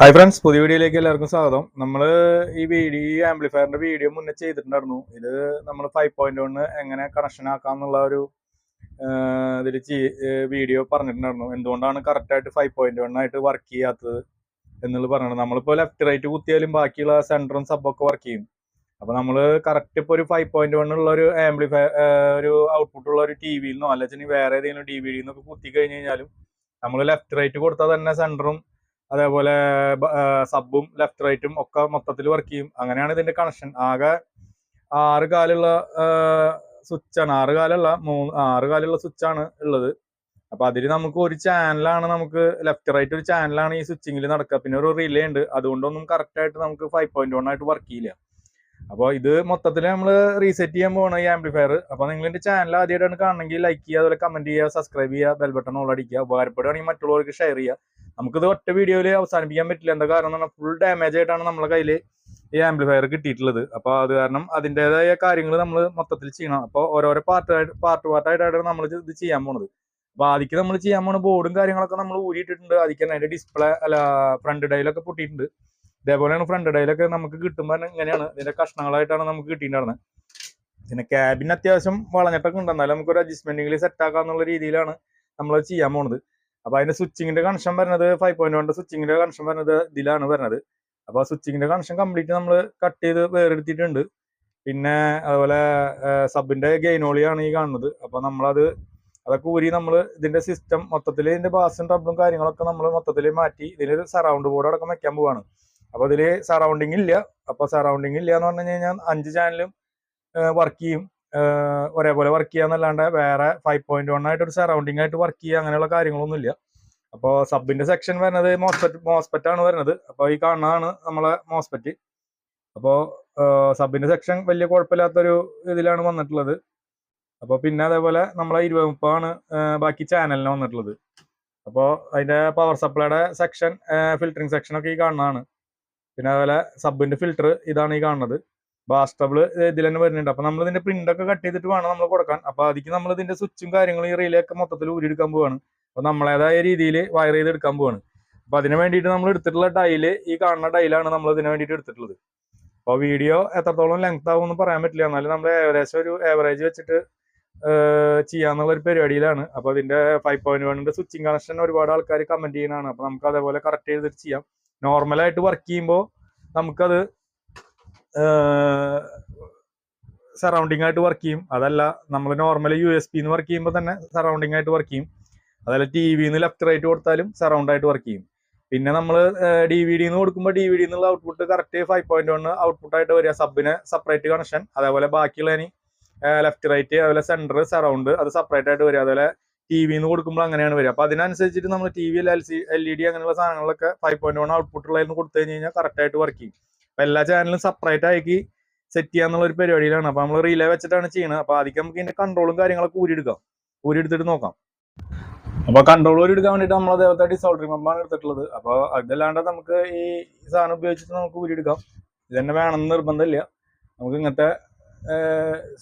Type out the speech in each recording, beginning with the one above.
Hi friends പുതിയ വീഡിയോയിലേക്ക് എല്ലാവർക്കും സ്വാഗതം. നമ്മൾ ഈ വീഡിയോ ഈ ആംപ്ലിഫയറിന്റെ വീഡിയോ മുന്നേ ചെയ്തിട്ടുണ്ടായിരുന്നു. ഇത് നമ്മൾ ഫൈവ് പോയിന്റ് വണ് എങ്ങനെ കണക്ഷൻ ആക്കാം എന്നുള്ള ഒരു ഇതിൽ വീഡിയോ പറഞ്ഞിട്ടുണ്ടായിരുന്നു. എന്തുകൊണ്ടാണ് കറക്റ്റായിട്ട് ഫൈവ് പോയിന്റ് വൺ ആയിട്ട് വർക്ക് ചെയ്യാത്തത് എന്നുള്ളത് പറഞ്ഞിട്ടുണ്ട്. നമ്മളിപ്പോൾ ലെഫ്റ്റ് റൈറ്റ് കുത്തിയാലും ബാക്കിയുള്ള സെന്ററും സബൊക്കെ വർക്ക് ചെയ്യും. അപ്പോൾ നമ്മൾ കറക്റ്റ് ഇപ്പോൾ ഒരു ഫൈവ് പോയിന്റ് വൺ ഉള്ള ഒരു ആംപ്ലിഫയർ ഒരു ഔട്ട്പുട്ട് ഉള്ള ഒരു ടി വിയിൽ നിന്നോ അല്ലെങ്കിൽ വേറെ ഏതെങ്കിലും ഡി വി നിന്നൊക്കെ കുത്തി കഴിഞ്ഞ് കഴിഞ്ഞാലും നമ്മൾ ലെഫ്റ്റ് റൈറ്റ് കൊടുത്താൽ തന്നെ സെന്ററും അതേപോലെ സബും ലെഫ്റ്റ് റൈറ്റും ഒക്കെ മൊത്തത്തിൽ വർക്ക് ചെയ്യും. അങ്ങനെയാണ് ഇതിന്റെ കണക്ഷൻ ആകെ ആറ് കാലുള്ള സ്വിച്ചാണ് ആറ് കാലുള്ള മൂന്ന് ആറ് കാലുള്ള സ്വിച്ചാണ് ഉള്ളത്. അപ്പൊ അതിൽ നമുക്ക് ഒരു ചാനലാണ് നമുക്ക് ലെഫ്റ്റ് റൈറ്റ് ഒരു ചാനലാണ് ഈ സ്വിച്ചിങ്ങിൽ നടക്കുക. പിന്നെ ഒരു റിലേ ഉണ്ട്. അതുകൊണ്ടൊന്നും കറക്റ്റ് ആയിട്ട് നമുക്ക് ഫൈവ് പോയിന്റ് വൺ ആയിട്ട് വർക്ക് ചെയ്യില്ല. അപ്പോൾ ഇത് മൊത്തത്തിൽ നമ്മൾ റീസെറ്റ് ചെയ്യാൻ പോകണം ഈ ആംപ്ലിഫയർ അപ്പോൾ നിങ്ങൾ എന്റെ ചാനൽ ആദ്യമായിട്ടാണ് കാണണമെങ്കിൽ ലൈക്ക് ചെയ്യുക അതുപോലെ കമന്റ് ചെയ്യുക സബ്സ്ക്രൈബ് ചെയ്യുക ബെൽ ബട്ടൺ ഓൾ അടിക്കുക. ഉപകാരപ്പെടുകയാണെങ്കിൽ മറ്റുള്ളവർക്ക് ഷെയർ ചെയ്യുക. നമുക്കിത് ഒറ്റ വീഡിയോയിൽ അവസാനിപ്പിക്കാൻ പറ്റില്ല. എന്താ കാരണം എന്ന് ഫുൾ ഡാമേജ് ആയിട്ടാണ് നമ്മളെ കയ്യിൽ ഈ ആംപ്ലിഫയർ കിട്ടിയിട്ടുള്ളത്. അപ്പോൾ അത് കാരണം അതിന്റെതായ കാര്യങ്ങൾ നമ്മൾ മൊത്തത്തിൽ ചെയ്യണം. അപ്പോൾ ഓരോരോ പാർട്ട് പാർട്ട് പാർട്ടായിട്ടാണ് നമ്മൾ ഇത് ചെയ്യാൻ പോണത്. അപ്പോൾ ആദ്യം നമ്മൾ ചെയ്യാൻ പോണ ബോർഡും കാര്യങ്ങളൊക്കെ നമ്മൾ ഊരിയിട്ടിട്ടുണ്ട്. ആദ്യം അതിന്റെ ഡിസ്പ്ലേ അല്ല ഫ്രണ്ട് ഡൈലൊക്കെ പൊട്ടിയിട്ടുണ്ട്. ഇതേപോലെയാണ് ഫ്രണ്ട് ഡൈലൊക്കെ നമുക്ക് കിട്ടുമ്പോൾ ഇങ്ങനെയാണ്. ഇതിന്റെ കഷ്ണങ്ങളായിട്ടാണ് നമുക്ക് കിട്ടിയിട്ടുണ്ടായിരുന്നത് പിന്നെ ക്യാബിൻ അത്യാവശ്യം വളഞ്ഞിട്ടൊക്കെ ഉണ്ട്. എന്നാലും നമുക്ക് ഒരു അഡ്ജസ്റ്റ്മെന്റിൽ സെറ്റ് ആക്കാന്നുള്ള രീതിയിലാണ് നമ്മൾ ചെയ്യാൻ പോണത്. അപ്പൊ അതിന്റെ സ്വിച്ചിങ്ങിന്റെ കണക്ഷൻ വരുന്നത് ഫൈവ് പോയിന്റ് വണ്ണിന്റെ സ്വിച്ചിങ്ങിന്റെ കണക്ഷൻ വരുന്നത് ഇതിലാണ് വരുന്നത്. അപ്പൊ സ്വിച്ചിങ്ങിന്റെ കണക്ഷൻ കംപ്ലീറ്റ് നമ്മൾ കട്ട് ചെയ്ത് വേറെടുത്തിട്ടുണ്ട്. പിന്നെ അതുപോലെ സബിന്റെ ഗെയിനോളിയാണ് ഈ കാണുന്നത്. അപ്പൊ നമ്മളത് അതൊക്കെ ഊരി നമ്മൾ ഇതിന്റെ സിസ്റ്റം മൊത്തത്തിൽ ഇതിന്റെ ബാസും ട്രബിളും കാര്യങ്ങളൊക്കെ നമ്മൾ മൊത്തത്തിൽ മാറ്റി ഇതിലൊരു സറൗണ്ട് ബോർഡ് അടക്കം വെക്കാൻ പോവാണ്. അപ്പൊ ഇതിൽ സറൗണ്ടിങ് ഇല്ല. അപ്പൊ സറൗണ്ടിങ് ഇല്ല എന്ന് പറഞ്ഞു കഴിഞ്ഞാൽ അഞ്ച് ചാനലും വർക്ക് ചെയ്യും. ഒരേപോലെ വർക്ക് ചെയ്യാന്നല്ലാണ്ട് വേറെ ഫൈവ് പോയിന്റ് വൺ ആയിട്ട് ഒരു സറൗണ്ടിങ് ആയിട്ട് വർക്ക് ചെയ്യുക അങ്ങനെയുള്ള കാര്യങ്ങളൊന്നും ഇല്ല അപ്പോൾ സബിന്റെ സെക്ഷൻ വരുന്നത് മോസ്പെറ്റ് മോസ്പെറ്റ് ആണ് വരുന്നത്. അപ്പോൾ ഈ കാണുന്നതാണ് നമ്മളെ മോസ്പെറ്റ് അപ്പോൾ സബിന്റെ സെക്ഷൻ വലിയ കുഴപ്പമില്ലാത്തൊരു ഇതിലാണ് വന്നിട്ടുള്ളത്. അപ്പോൾ പിന്നെ അതേപോലെ നമ്മളെ ഇരുപത് മുപ്പതാണ് ബാക്കി ചാനലിന് വന്നിട്ടുള്ളത്. അപ്പോൾ അതിന്റെ പവർ സപ്ലൈയുടെ സെക്ഷൻ ഫിൽറ്ററിങ് സെക്ഷൻ ഒക്കെ ഈ കാണുന്നതാണ്. പിന്നെ അതേപോലെ സബിന്റെ ഫിൽറ്റർ ഇതാണ് ഈ കാണുന്നത്. ബാസ്റ്റബിൾ ഇതിൽ തന്നെ വരുന്നുണ്ട്. അപ്പൊ നമ്മൾ ഇതിന്റെ പ്രിന്റ് ഒക്കെ കട്ട് ചെയ്തിട്ട് വേണം നമ്മൾ കൊടുക്കാൻ. അപ്പൊ അതിക്ക് നമ്മൾ ഇതിന്റെ സ്വിച്ചും കാര്യങ്ങളും ഈ റിലേ ഒക്കെ മൊത്തത്തിൽ ഊരിയെടുക്കാൻ പോവാണ്. അപ്പൊ നമ്മളേതായ രീതിയിൽ വയർ ചെയ്ത് എടുക്കാൻ പോവാണ്. അപ്പൊ അതിന് വേണ്ടിയിട്ട് നമ്മൾ എടുത്തിട്ടുള്ള ടൈൽ ഈ കാണുന്ന ഡൈലാണ് നമ്മൾ ഇതിന് വേണ്ടിയിട്ട് എടുത്തിട്ടുള്ളത്. അപ്പോൾ വീഡിയോ എത്രത്തോളം ലെങ്ത് ആവും എന്ന് പറയാൻ പറ്റില്ല. എന്നാലും നമ്മൾ ഏകദേശം ഒരു ഏവറേജ് വെച്ചിട്ട് ചെയ്യാന്നുള്ള ഒരു പരിപാടിയിലാണ്. അപ്പൊ അതിന്റെ ഫൈവ് പോയിന്റ് വണ്ണിന്റെ സ്വിച്ചിങ് കണക്ഷൻ ഒരുപാട് ആൾക്കാർ കമന്റ് ചെയ്യുന്നതാണ്. അപ്പൊ നമുക്ക് അതേപോലെ കറക്റ്റ് ചെയ്തിട്ട് ചെയ്യാം. നോർമലായിട്ട് വർക്ക് ചെയ്യുമ്പോൾ നമുക്കത് സറൗണ്ടിങ് ആയിട്ട് വർക്ക് ചെയ്യും. അതല്ല നമ്മൾ നോർമലി യു എസ് പിന്ന് വർക്ക് ചെയ്യുമ്പോൾ തന്നെ സറൗണ്ടിങ് ആയിട്ട് വർക്ക് ചെയ്യും. അതല്ല ടി വിന്ന് ലെഫ്റ്റ് റൈറ്റ് കൊടുത്താലും സറൗണ്ട് ആയിട്ട് വർക്ക് ചെയ്യും. പിന്നെ നമ്മൾ ഡി വി ഡിന്ന് കൊടുക്കുമ്പോൾ ഡി വി ഡി എന്നുള്ള output correct five point one output ആയിട്ട് വരിക. സബിന് സെപ്പറേറ്റ് കണക്ഷൻ അതേപോലെ ബാക്കിയുള്ളതിന് ലെഫ്റ്റ് റൈറ്റ് അതുപോലെ സെന്റർ സറൗണ്ട് അത് സെപ്പറേറ്റ് ആയിട്ട് വരിക. അതുപോലെ ടി വിന്ന് കൊടുക്കുമ്പോൾ അങ്ങനെയാണ് വരിക. അപ്പൊ അതിനനുസരിച്ചിട്ട് നമ്മൾ T V L C L E D അങ്ങനെയുള്ള സാധനങ്ങളൊക്കെ ഫൈവ് പോയിന്റ് വൺ ഔട്ട്പുട്ട് ഉള്ളതിന് കൊടുത്തു കഴിഞ്ഞ് കഴിഞ്ഞാൽ കറക്റ്റ് ആയിട്ട് വർക്ക് ചെയ്യും. അപ്പൊ എല്ലാ ചാനലും സെപ്പറേറ്റ് ആക്കി സെറ്റ് ചെയ്യാന്നുള്ള ഒരു പരിപാടിയിലാണ്. അപ്പൊ നമ്മൾ റീലേ വെച്ചിട്ടാണ് ചെയ്യുന്നത് അപ്പൊ ആദ്യം നമുക്ക് ഇതിന്റെ കൺട്രോളും കാര്യങ്ങളൊക്കെ ഊരിയെടുക്കാം. ഊരിയെടുത്തിട്ട് നോക്കാം. അപ്പൊ കൺട്രോൾ ഊരിയെടുക്കാൻ വേണ്ടിട്ട് നമ്മൾ അതേപോലത്തെ ഡിസോൾഡറി പമ്പാണ് എടുത്തിട്ടുള്ളത്. അപ്പൊ അതല്ലാണ്ട് നമുക്ക് ഈ സാധനം ഉപയോഗിച്ചിട്ട് നമുക്ക് ഊരിയെടുക്കാം. ഇത് തന്നെ വേണമെന്ന് നിർബന്ധമില്ല. നമുക്ക് ഇങ്ങനത്തെ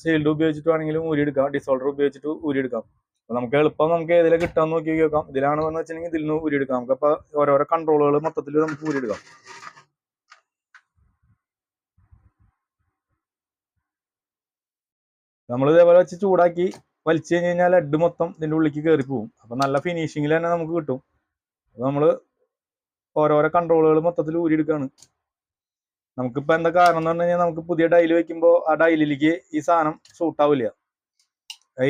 ഷീൽഡ് ഉപയോഗിച്ചിട്ട് വേണമെങ്കിലും ഊരിയെടുക്കാം. ഡിസോൾഡർ ഉപയോഗിച്ചിട്ട് ഊരിയെടുക്കാം. അപ്പൊ നമുക്ക് എളുപ്പം നമുക്ക് ഏതിലെ കിട്ടാന്ന് നോക്കി നോക്കാം. ഇതിലാണ് വന്ന് വെച്ചിട്ടുണ്ടെങ്കിൽ ഇതിൽ നിന്ന് ഊരിയെടുക്കാം. നമുക്ക് അപ്പൊ ഓരോരോ കൺട്രോളുകൾ മൊത്തത്തിൽ നമുക്ക് ഊരിയെടുക്കാം. നമ്മൾ ഇതേപോലെ വെച്ച് ചൂടാക്കി വലിച്ചു കഴിഞ്ഞ് കഴിഞ്ഞാൽ ലഡ് മൊത്തം ഇതിന്റെ ഉള്ളിലേക്ക് കയറി പോകും അപ്പം നല്ല ഫിനിഷിങ്ങിൽ തന്നെ നമുക്ക് കിട്ടും. അപ്പോൾ നമ്മൾ ഓരോരോ കൺട്രോളുകൾ മൊത്തത്തിൽ ഊരിയെടുക്കുകയാണ് നമുക്കിപ്പോൾ എന്താ കാരണം എന്ന് പറഞ്ഞു നമുക്ക് പുതിയ ഡൈൽ വെക്കുമ്പോൾ ആ ഡൈലിലേക്ക് ഈ സാധനം സൂട്ട് ആവില്ല.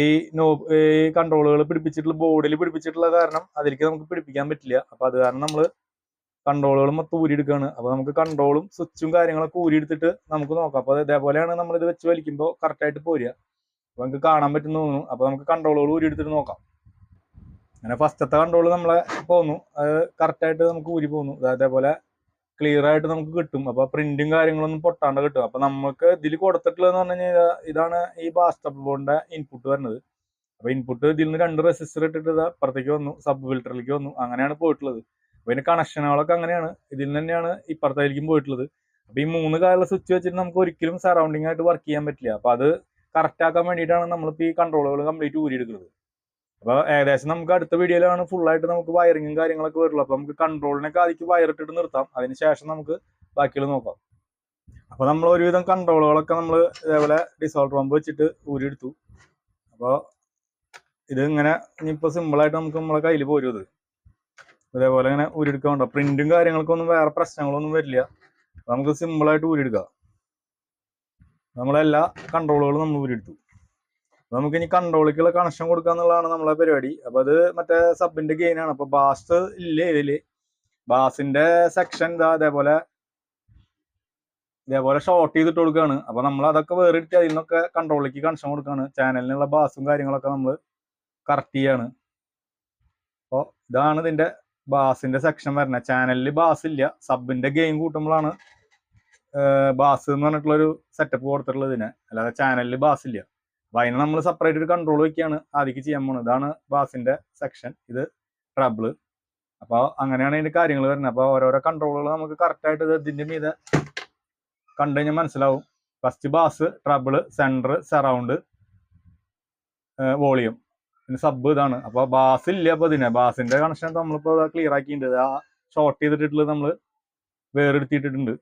ഈ നോ ഈ കൺട്രോളുകൾ പിടിപ്പിച്ചിട്ടുള്ള ബോർഡിൽ പിടിപ്പിച്ചിട്ടുള്ള കാരണം അതിലേക്ക് നമുക്ക് പിടിപ്പിക്കാൻ പറ്റില്ല. അപ്പം അത് കാരണം നമ്മൾ കൺട്രോളുകൾ മൊത്തം ഊരിയെടുക്കുകയാണ് അപ്പൊ നമുക്ക് കൺട്രോളും സ്വിച്ചും കാര്യങ്ങളൊക്കെ ഊരിയെടുത്തിട്ട് നമുക്ക് നോക്കാം. അപ്പോൾ ഇതേപോലെയാണ് നമ്മൾ ഇത് വെച്ച് വലിക്കുമ്പോൾ കറക്റ്റ് ആയിട്ട് പോരുക. അപ്പോൾ നമുക്ക് കാണാൻ പറ്റുന്ന തോന്നുന്നു. അപ്പൊ നമുക്ക് കൺട്രോളുകൾ ഊരിയെടുത്തിട്ട് നോക്കാം. അങ്ങനെ ഫസ്റ്റത്തെ കൺട്രോൾ നമ്മളെ പോന്നു. അത് കറക്റ്റ് ആയിട്ട് നമുക്ക് ഊരി പോന്നു. അതേപോലെ ക്ലിയർ ആയിട്ട് നമുക്ക് കിട്ടും. അപ്പൊ പ്രിന്റും കാര്യങ്ങളൊന്നും പൊട്ടാണ്ട് കിട്ടും. അപ്പോൾ നമുക്ക് ഇതിൽ കൊടുത്തിട്ടുള്ളതെന്ന് പറഞ്ഞു കഴിഞ്ഞാൽ ഇതാണ് ഈ ബാസ്റ്റപ്പ് ബോർഡിന്റെ ഇൻപുട്ട് വരുന്നത്. അപ്പോൾ ഇൻപുട്ട് ഇതിൽ നിന്ന് രണ്ട് റെസിസ്റ്റർ ഇട്ടിട്ട് അപ്പുറത്തേക്ക് വന്നു. സബ് ഫിൽറ്ററിലേക്ക് വന്നു. അങ്ങനെയാണ് പോയിട്ടുള്ളത്. അപ്പൊ ഇതിന്റെ കണക്ഷനുകളൊക്കെ അങ്ങനെയാണ്. ഇതിൽ തന്നെയാണ് ഇപ്പുറത്തായിരിക്കും പോയിട്ടുള്ളത്. അപ്പൊ ഈ മൂന്ന് കാലുള്ള സ്വിച്ച് വെച്ചിട്ട് നമുക്ക് ഒരിക്കലും സറൗണ്ടിങ് ആയിട്ട് വർക്ക് ചെയ്യാൻ പറ്റില്ല. അപ്പൊ അത് കറക്റ്റ് ആക്കാൻ വേണ്ടിയിട്ടാണ് നമ്മളിപ്പോ ഈ കൺട്രോളുകൾ കംപ്ലീറ്റ് ഊരിയെടുക്കുന്നത്. അപ്പോൾ ഏകദേശം നമുക്ക് അടുത്ത വീഡിയോയിലാണ് ഫുൾ ആയിട്ട് നമുക്ക് വയറിങ്ങും കാര്യങ്ങളൊക്കെ വരുള്ളൂ. അപ്പോൾ നമുക്ക് കൺട്രോളിനൊക്കെ ആദ്യം വയറിട്ടിട്ട് നിർത്താം. അതിന് ശേഷം നമുക്ക് ബാക്കിയുള്ള നോക്കാം. അപ്പോൾ നമ്മൾ ഒരുവിധം കൺട്രോളുകളൊക്കെ നമ്മൾ ഇതേപോലെ ഡിസോൾവ് പമ്പ് വെച്ചിട്ട് ഊരിയെടുത്തു. അപ്പോൾ ഇത് ഇങ്ങനെ ഇനിയിപ്പോൾ സിമ്പിളായിട്ട് നമുക്ക് നമ്മളെ കയ്യിൽ പോരും ഇതേപോലെ ഇങ്ങനെ ഊരിയെടുക്കാൻ ഉണ്ടോ പ്രിന്റും കാര്യങ്ങൾക്കൊന്നും വേറെ പ്രശ്നങ്ങളൊന്നും വരില്ല. നമുക്ക് നമുക്ക് സിമ്പിളായിട്ട് ഊരിയെടുക്കാം. നമ്മളെല്ലാ കൺട്രോളുകളും നമ്മൾ ഊരിയെടുത്തു. നമുക്ക് ഇനി കൺട്രോളിക്കുള്ള കണക്ഷൻ കൊടുക്കുക എന്നുള്ളതാണ് നമ്മളെ പരിപാടി. അപ്പൊ അത് മറ്റേ സബിന്റെ ഗെയിനാണ് അപ്പൊ ബാസ് ഇല്ലേ ഇതിൽ? ബാസിന്റെ സെക്ഷൻ ഇതാ അതേപോലെ ഇതേപോലെ ഷോർട്ട് ചെയ്തിട്ട് കൊടുക്കുകയാണ് അപ്പൊ നമ്മൾ അതൊക്കെ വേറെടുത്ത് അതിൽ നിന്നൊക്കെ കൺട്രോളിലേക്ക് കണക്ഷൻ കൊടുക്കുകയാണ് ചാനലിനുള്ള ബാസും കാര്യങ്ങളൊക്കെ നമ്മൾ കറക്റ്റ് ചെയ്യാണ്. അപ്പോൾ ഇതാണ് ഇതിന്റെ ബാസിന്റെ സെക്ഷൻ വരണേ. ചാനലിൽ ബാസ് ഇല്ല. സബിന്റെ ഗെയിം കൂട്ടുമ്പോഴാണ് ബാസ് എന്ന് പറഞ്ഞിട്ടുള്ളൊരു സെറ്റപ്പ് കൊടുത്തിട്ടുള്ളത് ഇതിനെ. അല്ലാതെ ചാനലിൽ ബാസ് ഇല്ല. അപ്പൊ അതിന് നമ്മൾ സെപ്പറേറ്റ് ഒരു കൺട്രോൾ വെക്കുകയാണ് ആദ്യം ചെയ്യാൻ പോകുന്നത് ഇതാണ് ബാസിന്റെ സെക്ഷൻ ഇത് ട്രബിൾ അപ്പോൾ അങ്ങനെയാണ് അതിന്റെ കാര്യങ്ങൾ വരുന്നത്. അപ്പോൾ ഓരോരോ കൺട്രോളുകൾ നമുക്ക് കറക്റ്റ് ആയിട്ട് ഇതിന്റെ മീതെ കണ്ടു കഴിഞ്ഞാൽ മനസ്സിലാവും. First bass treble centre surround volume പിന്നെ സബ് ഇതാണ്. അപ്പൊ ബാസ് ഇല്ല അപ്പൊ ഇതിനെ. ബാസിന്റെ കണക്ഷൻ നമ്മളിപ്പോ ക്ലിയർ ആക്കിയിട്ടുണ്ട്. ആ ഷോർട്ട് ചെയ്തിട്ടുള്ളത് നമ്മൾ വേറെടുത്തിട്ടുണ്ട്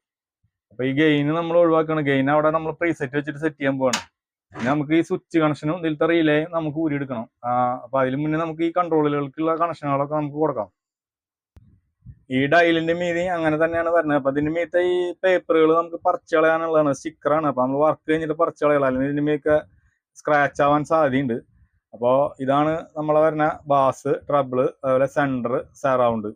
അപ്പൊ ഈ ഗെയിന് നമ്മൾ ഒഴിവാക്കണം. ഗെയിൻ അവിടെ നമ്മൾ പ്രീസെറ്റ് വെച്ചിട്ട് സെറ്റ് ചെയ്യാൻ പോവാണ്. പിന്നെ നമുക്ക് ഈ സ്വിച്ച് കണക്ഷനും ഇതിലത്തെ റീലേ നമുക്ക് ഊരിയെടുക്കണം. അപ്പൊ അതിന് മുന്നേ നമുക്ക് ഈ കൺട്രോളുകൾക്കുള്ള കണക്ഷനുകളൊക്കെ നമുക്ക് കൊടുക്കാം. ഈ ഡയലിന്റെ മീതി അങ്ങനെ തന്നെയാണ് വരുന്നത്. അപ്പൊ അതിന്റെ മീത്തെ ഈ പേപ്പറുകൾ നമുക്ക് പറിച്ചു കളയാനുള്ളതാണ്. സ്റ്റിക്കറാണ് അപ്പൊ നമ്മൾ വർക്ക് കഴിഞ്ഞിട്ട് പറിച്ചു കളയാം അല്ലെങ്കിൽ ഇതിന്റെ മീക്കെ സ്ക്രാച്ച് ആവാൻ സാധ്യതയുണ്ട്. അപ്പോൾ ഇതാണ് നമ്മളെ വരുന്ന ബാസ് ട്രബിൾ അതുപോലെ സെന്റർ സറൗണ്ട്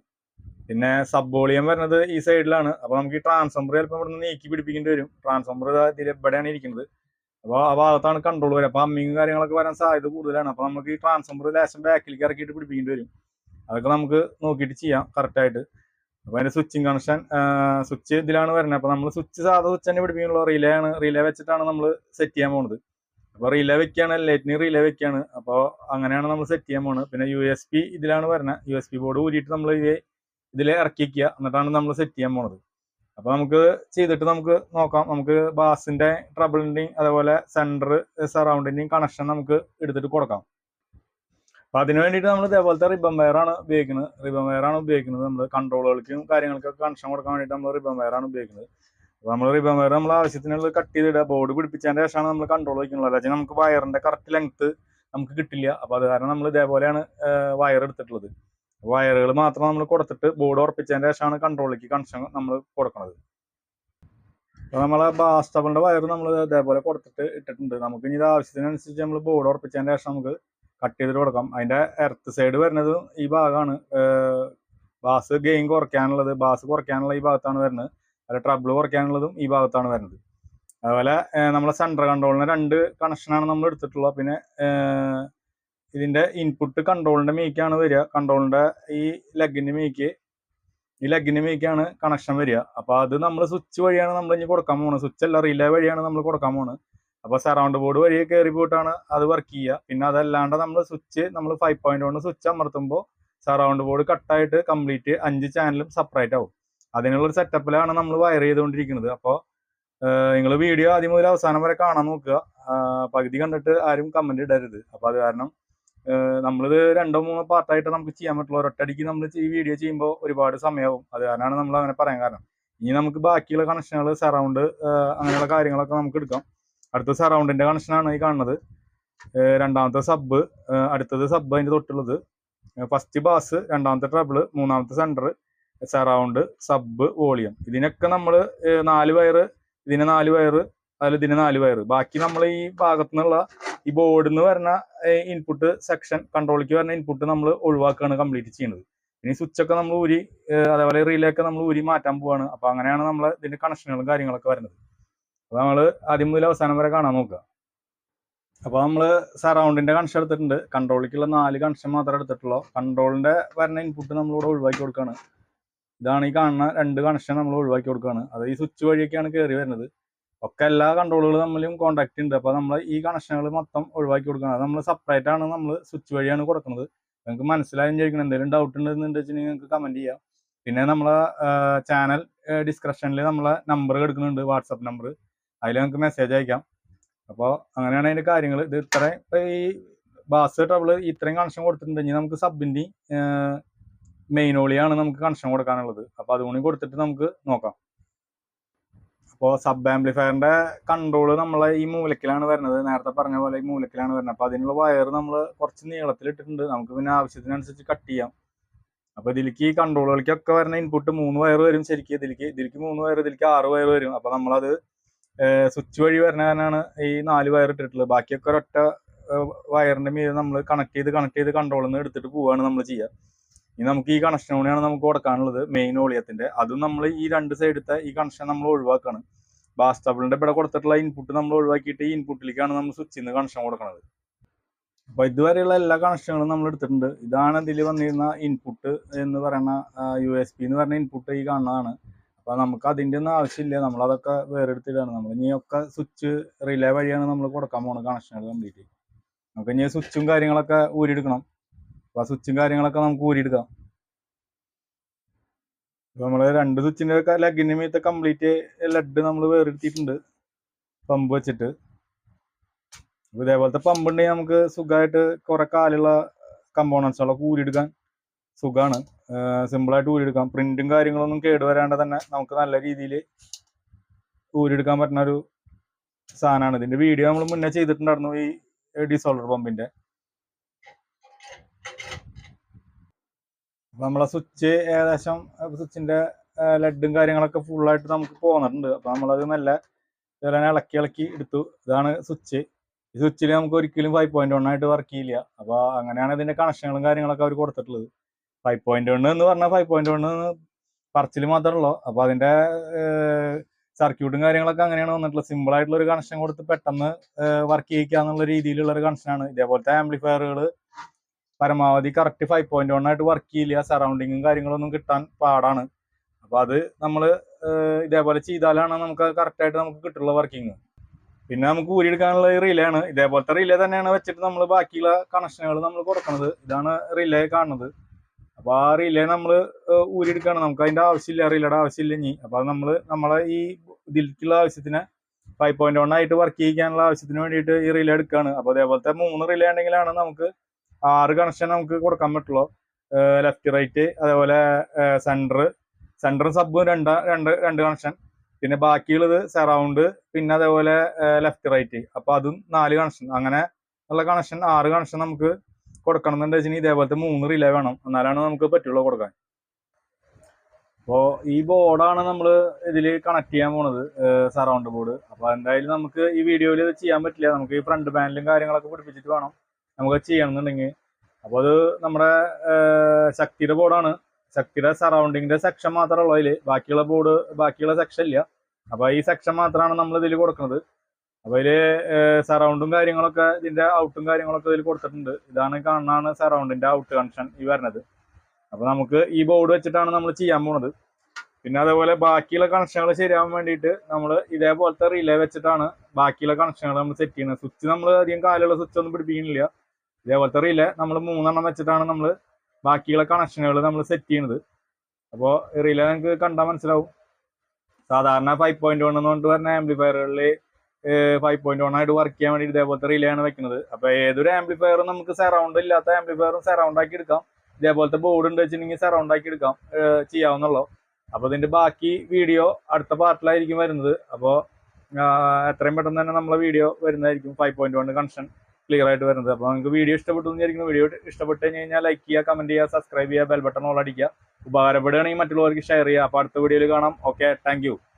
പിന്നെ സബ് വോളിയം വരുന്നത് ഈ സൈഡിലാണ് അപ്പോൾ നമുക്ക് ഈ ട്രാൻസ്ഫോമർ ചിലപ്പോൾ ഇവിടെ നിന്ന് നീക്കി പിടിപ്പിക്കേണ്ടി വരും. ട്രാൻസ്ഫോമർ ഇതിൽ എവിടെയാണ് ഇരിക്കുന്നത്. അപ്പോൾ ആ ഭാഗത്താണ് കൺട്രോൾ വരിക അപ്പോൾ അമ്മിങ്ങും കാര്യങ്ങളൊക്കെ വരാൻ സാധ്യത കൂടുതലാണ്. അപ്പോൾ നമുക്ക് ഈ ട്രാൻസ്ഫോമർ ലേശം ബാക്കിലേക്ക് ഇറക്കിയിട്ട് പിടിപ്പിക്കേണ്ടി വരും. അതൊക്കെ നമുക്ക് നോക്കിയിട്ട് ചെയ്യാം കറക്റ്റായിട്ട് അപ്പോൾ അതിന്റെ സ്വിച്ചിങ് കണക്ഷൻ സ്വിച്ച് ഇതിലാണ് വരുന്നത്. അപ്പോൾ നമ്മൾ സ്വിച്ച് സാധാ സ്വിച്ച് തന്നെ പിടിപ്പിക്കുന്നുള്ളൂ. റിലേ ആണ്. റിലേ വെച്ചിട്ടാണ് നമ്മൾ സെറ്റ് ചെയ്യാൻ പോകുന്നത് അപ്പോൾ റിലേ വെക്കുകയാണ് ലൈറ്റിന് റിലേ അപ്പോൾ അങ്ങനെയാണ് നമ്മൾ സെറ്റ് ചെയ്യാൻ പോകുന്നത് പിന്നെ യു എസ് പി ഇതിലാണ് വരുന്നത് യു എസ് പി ബോർഡ് ഊരിയിട്ട് നമ്മൾ ഇതിൽ ഇറക്കി വയ്ക്കുക എന്നിട്ടാണ് നമ്മൾ സെറ്റ് ചെയ്യാൻ പോണത്. അപ്പോൾ നമുക്ക് ചെയ്തിട്ട് നമുക്ക് നോക്കാം. നമുക്ക് ബാസിന്റെ ട്രബിളിന്റെയും അതേപോലെ സെന്റർ സറൗണ്ടിന്റെയും കണക്ഷൻ നമുക്ക് എടുത്തിട്ട് കൊടുക്കാം. അപ്പൊ അതിന് വേണ്ടിയിട്ട് നമ്മൾ ഇതേപോലത്തെ റിബൺ വയർ ആണ് ഉപയോഗിക്കുന്നത്. റിബൺ വയർ ആണ് ഉപയോഗിക്കുന്നത്. നമ്മൾ കൺട്രോളുകൾക്കും കാര്യങ്ങൾക്കൊക്കെ കണക്ഷൻ കൊടുക്കാൻ വേണ്ടിയിട്ട് നമ്മൾ റിബൺ വയറാണ് ഉപയോഗിക്കുന്നത്. അപ്പോൾ നമ്മൾ റിബൺ വയർ നമ്മൾ ആവശ്യത്തിനുള്ള കട്ട് ചെയ്തിടുക. ബോർഡ് പിടിപ്പിച്ചതിന് ശേഷമാണ് നമ്മൾ കൺട്രോൾ വയ്ക്കുന്നത്. അല്ലെങ്കിൽ നമുക്ക് വയറിന്റെ കറക്റ്റ് ലെങ്ത് നമുക്ക് കിട്ടില്ല. അപ്പോൾ അത് കാരണം നമ്മൾ ഇതേപോലെയാണ് വയർ എടുത്തിട്ടുള്ളത്. വയറുകൾ മാത്രം നമ്മൾ കൊടുത്തിട്ട് ബോർഡ് ഉറപ്പിച്ചതിന് ശേഷമാണ് കൺട്രോളിലേക്ക് കണക്ഷൻ നമ്മൾ കൊടുക്കുന്നത് അപ്പോൾ നമ്മളെ ബാസ്റ്റബിളിന്റെ വയർ നമ്മൾ ഇതേപോലെ കൊടുത്തിട്ട് ഇട്ടിട്ടുണ്ട്. നമുക്ക് ഇനി ഇത് ആവശ്യത്തിനനുസരിച്ച് നമ്മൾ ബോർഡ് ഉറപ്പിച്ചതിന് ശേഷം നമുക്ക് കട്ട് ചെയ്തിട്ട് കൊടുക്കാം. അതിന്റെ എർത്ത് സൈഡ് വരുന്നത് ഈ ഭാഗമാണ് ബാസ് ഗെയിം കുറയ്ക്കാനുള്ളത്. ബാസ് കുറയ്ക്കാനുള്ള ഈ ഭാഗത്താണ് വരുന്നത്. അല്ല ട്രബിൾ കുറയ്ക്കാനുള്ളതും ഈ ഭാഗത്താണ് വരുന്നത്. അതുപോലെ നമ്മളെ സെൻട്രൽ കൺട്രോളിന് രണ്ട് കണക്ഷനാണ് നമ്മൾ എടുത്തിട്ടുള്ളത്. പിന്നെ ഇതിന്റെ ഇൻപുട്ട് കൺട്രോളിന്റെ മീക്കാണ് വരിക. കൺട്രോളിന്റെ ഈ ലെഗിന്റെ മീക്ക് ഈ ലെഗിന്റെ മീക്കാണ് കണക്ഷൻ വരിക. അപ്പോൾ അത് നമ്മൾ സ്വിച്ച് വഴിയാണ് നമ്മൾ ഇനി കൊടുക്കാൻ പോകുന്നത് സ്വിച്ച് അല്ല റിലേ വഴിയാണ് നമ്മൾ കൊടുക്കാൻ പോകുന്നത് അപ്പോൾ സറൗണ്ട് ബോർഡ് വഴി കയറി പോയിട്ടാണ് അത് വർക്ക് ചെയ്യുക. പിന്നെ അതല്ലാണ്ട് നമ്മൾ സ്വിച്ച് നമ്മൾ ഫൈവ് പോയിന്റ് കൊണ്ട് സ്വിച്ച് അമർത്തുമ്പോൾ സറൗണ്ട് ബോർഡ് കട്ടായിട്ട് കംപ്ലീറ്റ് അഞ്ച് ചാനലും സെപ്പറേറ്റ് ആവും. അതിനുള്ള ഒരു സെറ്റപ്പിലാണ് നമ്മൾ വയർ ചെയ്തുകൊണ്ടിരിക്കുന്നത് അപ്പോൾ നിങ്ങൾ വീഡിയോ ആദ്യം മുതൽ അവസാനം വരെ കാണാൻ നോക്കുക. പകുതി കണ്ടിട്ട് ആരും കമന്റ് ഇടരുത്. അപ്പോൾ അത് കാരണം നമ്മളിത് രണ്ടോ മൂന്നോ പാർട്ടായിട്ട് നമുക്ക് ചെയ്യാൻ പറ്റുള്ളൂ ഒരൊറ്റടിക്ക് നമ്മൾ ഈ വീഡിയോ ചെയ്യുമ്പോൾ ഒരുപാട് സമയമാവും അത് കാരണമാണ് നമ്മൾ അങ്ങനെ പറയാൻ കാരണം. ഇനി നമുക്ക് ബാക്കിയുള്ള കണക്ഷനുകൾ സറൗണ്ട് അങ്ങനെയുള്ള കാര്യങ്ങളൊക്കെ നമുക്ക് എടുക്കാം. അടുത്ത സറൗണ്ടിന്റെ കണക്ഷനാണ് ഈ കാണുന്നത്. രണ്ടാമത്തെ സബ് അടുത്തത് സബ് അതിന്റെ തൊട്ടുള്ളത്. ഫസ്റ്റ് ബാസ് രണ്ടാമത്തെ ട്രബിൾ മൂന്നാമത്തെ സെന്റർ സറൗണ്ട് സബ് വോളിയം ഇതിനൊക്കെ നമ്മൾ നാല് വയറ് ഇതിന് നാല് വയറ് അതിൽ ഇതിന് നാല് വയറ്. ബാക്കി നമ്മൾ ഈ ഭാഗത്തു നിന്നുള്ള ഈ ബോർഡിൽ നിന്ന് വരുന്ന ഇൻപുട്ട് സെക്ഷൻ കൺട്രോളിലേക്ക് വരുന്ന ഇൻപുട്ട് നമ്മൾ ഒഴിവാക്കുകയാണ് കംപ്ലീറ്റ് ചെയ്യുന്നത്. ഇനി സ്വിച്ച് ഒക്കെ നമ്മൾ ഊരി അതേപോലെ റീലേ ഒക്കെ നമ്മൾ ഊരി മാറ്റാൻ പോവാണ്. അപ്പൊ അങ്ങനെയാണ് നമ്മൾ ഇതിന്റെ കണക്ഷനുകളും കാര്യങ്ങളൊക്കെ വരുന്നത്. അപ്പോൾ നമ്മൾ ആദ്യം മുതൽ അവസാനം വരെ കാണാൻ നോക്കുക. അപ്പോൾ നമ്മൾ സറൗണ്ടിന്റെ കണക്ഷൻ എടുത്തിട്ടുണ്ട്. കൺട്രോളിലേക്കുള്ള നാല് കണക്ഷൻ മാത്രമേ എടുത്തിട്ടുള്ളൂ. കൺട്രോളിന്റെ വരുന്ന ഇൻപുട്ട് നമ്മളിവിടെ ഒഴിവാക്കി കൊടുക്കുകയാണ് ഇതാണ് ഈ കാണുന്ന രണ്ട് കണക്ഷൻ നമ്മൾ ഒഴിവാക്കി കൊടുക്കുകയാണ് അത് ഈ സ്വിച്ച് വഴിയൊക്കെയാണ് കയറി വരുന്നത്. ഒക്കെ എല്ലാ കൺട്രോളുകളും തമ്മിലും കോൺടാക്ട് ഉണ്ട്. അപ്പോൾ നമ്മൾ ഈ കണക്ഷനുകൾ മൊത്തം ഒഴിവാക്കി കൊടുക്കണം. അത് നമ്മൾ സെപ്പറേറ്റ് ആണ് നമ്മൾ സ്വിച്ച് വഴിയാണ് കൊടുക്കുന്നത്. നിങ്ങൾക്ക് മനസ്സിലായെന്ന് ചോദിക്കണം എന്തെങ്കിലും ഡൗട്ട് ഉണ്ടെന്നുണ്ടെങ്കിൽ നിങ്ങൾക്ക് കമന്റ് ചെയ്യാം. പിന്നെ നമ്മളെ ചാനൽ ഡിസ്ക്രിപ്ഷനിൽ നമ്മളെ നമ്പർ എടുക്കുന്നുണ്ട്. വാട്സപ്പ് നമ്പർ അതിൽ നിങ്ങൾക്ക് മെസ്സേജ് അയക്കാം. അപ്പോൾ അങ്ങനെയാണ് അതിന്റെ കാര്യങ്ങൾ ഇത് ഇത്രയും ഈ ബാസ് ട്രബിൾ ഇത്രയും കണക്ഷൻ കൊടുത്തിട്ടുണ്ടെങ്കിൽ നമുക്ക് സബിന്റെ മെയിൻ ഓളിയാണ് നമുക്ക് കണക്ഷൻ കൊടുക്കാനുള്ളത്. അപ്പോൾ അതുകൂടി കൊടുത്തിട്ട് നമുക്ക് നോക്കാം. അപ്പോൾ സബ് ആംപ്ലിഫയറിന്റെ കൺട്രോൾ നമ്മളെ ഈ മൂലക്കിലാണ് വരുന്നത്. നേരത്തെ പറഞ്ഞ പോലെ ഈ മൂലക്കിലാണ് വരുന്നത്. അപ്പോൾ അതിനുള്ള വയർ നമ്മൾ കുറച്ച് നീളത്തിൽ ഇട്ടിട്ടുണ്ട്. നമുക്ക് പിന്നെ ആവശ്യത്തിനനുസരിച്ച് കട്ട് ചെയ്യാം. അപ്പോൾ ഇതിലേക്ക് ഈ കൺട്രോളുകൾക്കൊക്കെ വരുന്ന ഇൻപുട്ട് മൂന്ന് വയർ വരും ശരിക്കും. ഇതിലേക്ക് ഇതിലേക്ക് മൂന്ന് വയർ ഇതിലേക്ക് ആറ് വയർ വരും. അപ്പോൾ നമ്മളത് സ്വിച്ച് വഴി വരുന്ന കാരണമാണ് ഈ നാല് വയർ ഇട്ടിട്ടുള്ളത്. ബാക്കിയൊക്കെ ഒരൊറ്റ വയറിന്റെ മീതെ നമ്മൾ കണക്ട് ചെയ്ത് കണക്ട് ചെയ്ത് കൺട്രോളിൽ നിന്ന് എടുത്തിട്ട് പോവുകയാണ് നമ്മൾ ചെയ്യുക ഇനി നമുക്ക് ഈ കണക്ഷൻ കൂടിയാണ് നമുക്ക് കൊടുക്കാനുള്ളത് മെയിൻ ഓളിയത്തിന്റെ. അതും നമ്മൾ ഈ രണ്ട് സൈഡത്തെ ഈ കണക്ഷൻ നമ്മൾ ഒഴിവാക്കാണ്. ബാസ്റ്റബിളിന്റെ ഇവിടെ കൊടുത്തിട്ടുള്ള ഇൻപുട്ട് നമ്മൾ ഒഴിവാക്കിയിട്ട് ഈ ഇൻപുട്ടിലേക്കാണ് നമ്മൾ സ്വിച്ചിൽ കണക്ഷൻ കൊടുക്കുന്നത് അപ്പൊ ഇതുവരെയുള്ള എല്ലാ കണക്ഷനുകളും നമ്മൾ എടുത്തിട്ടുണ്ട്. ഇതാണ് ഇതിൽ വന്നിരുന്ന ഇൻപുട്ട് എന്ന് പറയുന്ന യു എസ് പി എന്ന് പറഞ്ഞ ഇൻപുട്ട് ഈ കാണുന്നതാണ്. അപ്പൊ നമുക്ക് അതിന്റെ ഒന്നും ആവശ്യമില്ല. നമ്മൾ അതൊക്കെ വേറെ എടുത്തിട്ടാണ് നമ്മൾ ഇനി ഒക്കെ സ്വിച്ച് റിലേ വഴിയാണ് നമ്മൾ കൊടുക്കാൻ പോകുന്നത് കണക്ഷനുകൾ കംപ്ലീറ്റ് നമുക്ക് ഇനി സ്വിച്ചും കാര്യങ്ങളൊക്കെ ഊരിയെടുക്കണം. അപ്പൊ ആ സ്വിച്ചും കാര്യങ്ങളൊക്കെ നമുക്ക് ഊരിയെടുക്കാം. അപ്പൊ നമ്മൾ രണ്ട് സ്വിച്ചിന്റെ ഒക്കെ ലഗിന് മീത്തെ കംപ്ലീറ്റ് ലെഡ് നമ്മൾ വേറെടുത്തിട്ടുണ്ട് പമ്പ് വെച്ചിട്ട്. അപ്പൊ ഇതേപോലത്തെ പമ്പ് ഉണ്ടെങ്കിൽ നമുക്ക് സുഖമായിട്ട് കുറെ കാലുള്ള കമ്പോണൻസുകളൊക്കെ ഊരിയെടുക്കാൻ സുഖമാണ് സിമ്പിളായിട്ട് ഊരിയെടുക്കാം. പ്രിന്റും കാര്യങ്ങളൊന്നും കേടുവരാണ്ട് തന്നെ നമുക്ക് നല്ല രീതിയിൽ ഊരിയെടുക്കാൻ പറ്റുന്ന ഒരു സാധനമാണ്. ഇതിന്റെ വീഡിയോ നമ്മൾ മുന്നേ ചെയ്തിട്ടുണ്ടായിരുന്നു ഈ ഡിസോൾഡർ പമ്പിന്റെ. അപ്പൊ നമ്മളെ സ്വിച്ച് ഏകദേശം സ്വിച്ചിന്റെ ലെഡും കാര്യങ്ങളൊക്കെ ഫുള്ളായിട്ട് നമുക്ക് പോന്നിട്ടുണ്ട്. അപ്പൊ നമ്മളത് നല്ല ഇതുപോലെ ഇളക്കി ഇളക്കി എടുത്തു. ഇതാണ് സ്വിച്ച്. ഈ സ്വിച്ചിൽ നമുക്ക് ഒരിക്കലും ഫൈവ് പോയിന്റ് വൺ ആയിട്ട് വർക്ക് ചെയ്യില്ല. അപ്പോൾ അങ്ങനെയാണ് ഇതിന്റെ കണക്ഷനുകളും കാര്യങ്ങളൊക്കെ അവർ കൊടുത്തിട്ടുള്ളത്. ഫൈവ് പോയിന്റ് വൺ എന്ന് പറഞ്ഞാൽ ഫൈവ് പോയിന്റ് വൺ പറച്ചിൽ മാത്രമേ ഉള്ളൂ. അപ്പൊ അതിന്റെ സർക്യൂട്ടും കാര്യങ്ങളൊക്കെ അങ്ങനെയാണ് വന്നിട്ടുള്ളത്. സിമ്പിൾ ആയിട്ടുള്ള ഒരു കണക്ഷൻ കൊടുത്ത് പെട്ടെന്ന് വർക്ക് ചെയ്യിക്കുക എന്നുള്ള രീതിയിലുള്ള ഒരു കണക്ഷനാണ് ഇതേപോലത്തെ ആംപ്ലിഫയറുകൾ പരമാവധി കറക്റ്റ് ഫൈവ് പോയിന്റ് വൺ ആയിട്ട് വർക്ക് ചെയ്യില്ല. സറൗണ്ടിങ്ങും കാര്യങ്ങളൊന്നും കിട്ടാൻ പാടാണ്. അപ്പൊ അത് നമ്മൾ ഇതേപോലെ ചെയ്താലാണ് നമുക്ക് കറക്റ്റ് ആയിട്ട് നമുക്ക് കിട്ടുള്ള വർക്കിംഗ് പിന്നെ നമുക്ക് ഊരിയെടുക്കാനുള്ള റിലേ ആണ്. ഇതേപോലത്തെ റിലേ തന്നെയാണ് വെച്ചിട്ട് നമ്മൾ ബാക്കിയുള്ള കണക്ഷനുകൾ നമ്മൾ കൊടുക്കുന്നത് ഇതാണ് റിലേ കാണുന്നത്. അപ്പൊ ആ റിലേ നമ്മൾ ഊരിയെടുക്കുകയാണ് നമുക്ക് അതിന്റെ ആവശ്യമില്ല റിലേയുടെ ആവശ്യമില്ല ഇനി. അപ്പൊ അത് നമ്മൾ നമ്മളെ ഈ ഇതിലേക്കുള്ള ആവശ്യത്തിന് ഫൈവ് പോയിന്റ് വൺ ആയിട്ട് വർക്ക് ചെയ്യാനുള്ള ആവശ്യത്തിന് വേണ്ടിയിട്ട് ഈ റിലേ എടുക്കുകയാണ് അപ്പൊ അതേപോലത്തെ മൂന്ന് റിലേ ഉണ്ടെങ്കിലാണ് നമുക്ക് ആറ് കണക്ഷൻ നമുക്ക് കൊടുക്കാൻ പറ്റുള്ളൂ. ലെഫ്റ്റ് റൈറ്റ് അതേപോലെ സെന്റർ സെന്ററും സബും രണ്ട് രണ്ട് രണ്ട് കണക്ഷൻ പിന്നെ ബാക്കിയുള്ളത് സറൗണ്ട് പിന്നെ അതേപോലെ ലെഫ്റ്റ് റൈറ്റ് അപ്പൊ അതും നാല് കണക്ഷൻ അങ്ങനെ ഉള്ള കണക്ഷൻ ആറ് കണക്ഷൻ നമുക്ക് കൊടുക്കണം എന്നുണ്ടെങ്കിൽ ഇതേപോലത്തെ മൂന്ന് റിലേ വേണം. എന്നാലാണ് നമുക്ക് പറ്റുള്ളൂ കൊടുക്കാൻ. അപ്പോൾ ഈ ബോർഡാണ് നമ്മൾ ഇതിൽ കണക്ട് ചെയ്യാൻ പോണത് സറൗണ്ട് ബോർഡ് അപ്പോൾ എന്തായാലും നമുക്ക് ഈ വീഡിയോയിൽ ഇത് ചെയ്യാൻ പറ്റില്ല. നമുക്ക് ഈ ഫ്രണ്ട് പാനലും കാര്യങ്ങളൊക്കെ പിടിപ്പിച്ചിട്ട് വേണം. നമുക്ക് ചെയ്യണമെന്നുണ്ടെങ്കിൽ. അപ്പോൾ അത് നമ്മുടെ ശക്തിയുടെ ബോർഡാണ്. ശക്തിയുടെ സറൗണ്ടിങ്ങിന്റെ സെക്ഷൻ മാത്രമേ ഉള്ളൂ അതിൽ ബാക്കിയുള്ള ബോർഡ് ബാക്കിയുള്ള സെക്ഷൻ ഇല്ല. അപ്പോൾ ഈ സെക്ഷൻ മാത്രമാണ് നമ്മൾ ഇതിൽ കൊടുക്കുന്നത്. അപ്പോൾ ഇതിൽ സറൗണ്ടും കാര്യങ്ങളൊക്കെ ഇതിന്റെ ഔട്ടും കാര്യങ്ങളൊക്കെ ഇതിൽ കൊടുത്തിട്ടുണ്ട്. ഇതാണ് കാണാണ് സറൗണ്ടിന്റെ ഔട്ട് കണക്ഷൻ ഈ വരുന്നത്. അപ്പോൾ നമുക്ക് ഈ ബോർഡ് വെച്ചിട്ടാണ് നമ്മൾ ചെയ്യാൻ പോണത്. പിന്നെ അതേപോലെ ബാക്കിയുള്ള കണക്ഷനുകൾ ശരിയാവാൻ വേണ്ടിയിട്ട് നമ്മൾ ഇതേപോലത്തെ റിലേ വെച്ചിട്ടാണ് ബാക്കിയുള്ള കണക്ഷനുകൾ നമ്മൾ സെറ്റ് ചെയ്യുന്നത്. സ്വിച്ച് നമ്മൾ അധികം കാലുള്ള സ്വിച്ച് ഒന്നും പിടിപ്പിക്കുന്നില്ല. ഇതേപോലത്തെ റിലേ നമ്മൾ മൂന്നെണ്ണം വെച്ചിട്ടാണ് നമ്മൾ ബാക്കിയുള്ള കണക്ഷനുകൾ നമ്മൾ സെറ്റ് ചെയ്യുന്നത് അപ്പോൾ റിലേ നിങ്ങൾക്ക് കണ്ടാൽ മനസ്സിലാവും. സാധാരണ ഫൈവ് പോയിന്റ് വൺ എന്ന് പറഞ്ഞിട്ട് പറഞ്ഞ ആംപ്ലിഫയറുകളിൽ ഫൈവ് പോയിന്റ് വൺ ആയിട്ട് വർക്ക് ചെയ്യാൻ വേണ്ടി ഇതേപോലത്തെ റിലേ വെക്കുന്നത് അപ്പോൾ ഏതൊരു ആംപ്ലിഫയറും നമുക്ക് സറൗണ്ട് ഇല്ലാത്ത ആംപ്ലിഫയറും സറൗണ്ട് ആക്കി എടുക്കാം. ഇതേപോലത്തെ ബോർഡ് ഉണ്ട് വെച്ചിട്ടുണ്ടെങ്കിൽ സറൗണ്ട് ആക്കി എടുക്കാം ചെയ്യാവുന്നുള്ളൂ. അപ്പോൾ ഇതിന്റെ ബാക്കി വീഡിയോ അടുത്ത പാർട്ടിലായിരിക്കും വരുന്നത്. അപ്പോൾ എത്രയും പെട്ടെന്ന് തന്നെ നമ്മളെ വീഡിയോ വരുന്നതായിരിക്കും five point one connection clear ആയിട്ട് വരുന്നത്. അപ്പോൾ നിങ്ങൾക്ക് വീഡിയോ ഇഷ്ടപ്പെട്ടു വിചാരിക്കുന്നു. വീഡിയോ ഇഷ്ടപ്പെട്ട് കഴിഞ്ഞ് കഴിഞ്ഞാൽ ലൈക്ക് ചെയ്യുക കമന്റ് ചെയ്യുക സബ്സ്ക്രൈബ് ചെയ്യുക ബെൽ ബട്ടൺ ഓൾ അടിക്കുക. ഉപകാരപ്പെടുകയാണെങ്കിൽ മറ്റുള്ളവർക്ക് ഷെയർ ചെയ്യുക. അപ്പോൾ അടുത്ത വീഡിയോയിൽ കാണാം. Okay thank